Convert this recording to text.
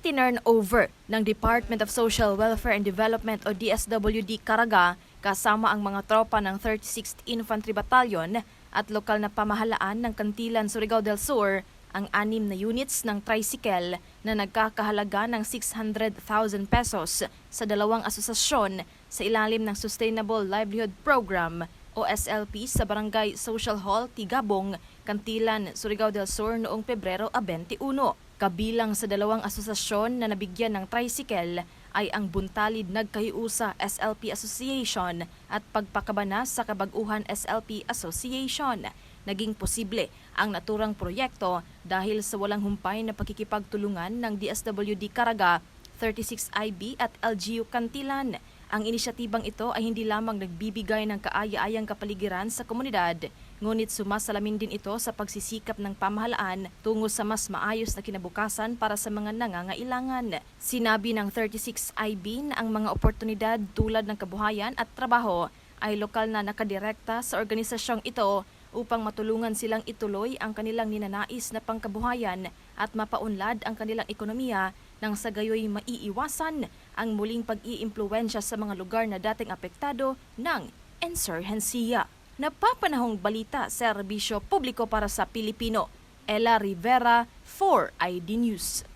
itinurn over ng Department of Social Welfare and Development o DSWD Caraga kasama ang mga tropa ng 36th Infantry Battalion at lokal na pamahalaan ng Kantilan, Surigao del Sur ang anim na units ng tricycle na nagkakahalaga ng 600,000 pesos sa dalawang asosasyon sa ilalim ng Sustainable Livelihood Program o SLP sa Barangay Social Hall, Tigabong, Kantilan, Surigao del Sur noong Pebrero 21. Kabilang sa dalawang asosasyon na nabigyan ng tricycle ay ang Buntalid Nagkahiusa SLP Association at Pagpakabana sa Kabaguhan SLP Association. Naging posible ang naturang proyekto dahil sa walang humpay na pakikipagtulungan ng DSWD Caraga, 36IB at LGU Kantilan. Ang inisyatibang ito ay hindi lamang nagbibigay ng kaaya-ayang kapaligiran sa komunidad, ngunit sumasalamin din ito sa pagsisikap ng pamahalaan tungo sa mas maayos na kinabukasan para sa mga nangangailangan. Sinabi ng 36IB na ang mga oportunidad tulad ng kabuhayan at trabaho ay lokal na nakadirekta sa organisasyong ito upang matulungan silang ituloy ang kanilang ninanais na pangkabuhayan at mapaunlad ang kanilang ekonomiya nang sa gayoy maiiwasan ang muling pag-iimpluwensya sa mga lugar na dating apektado ng insurhensiya napapanahong balita serbisyo publiko para sa Pilipino. Ella Rivera, 4ID News.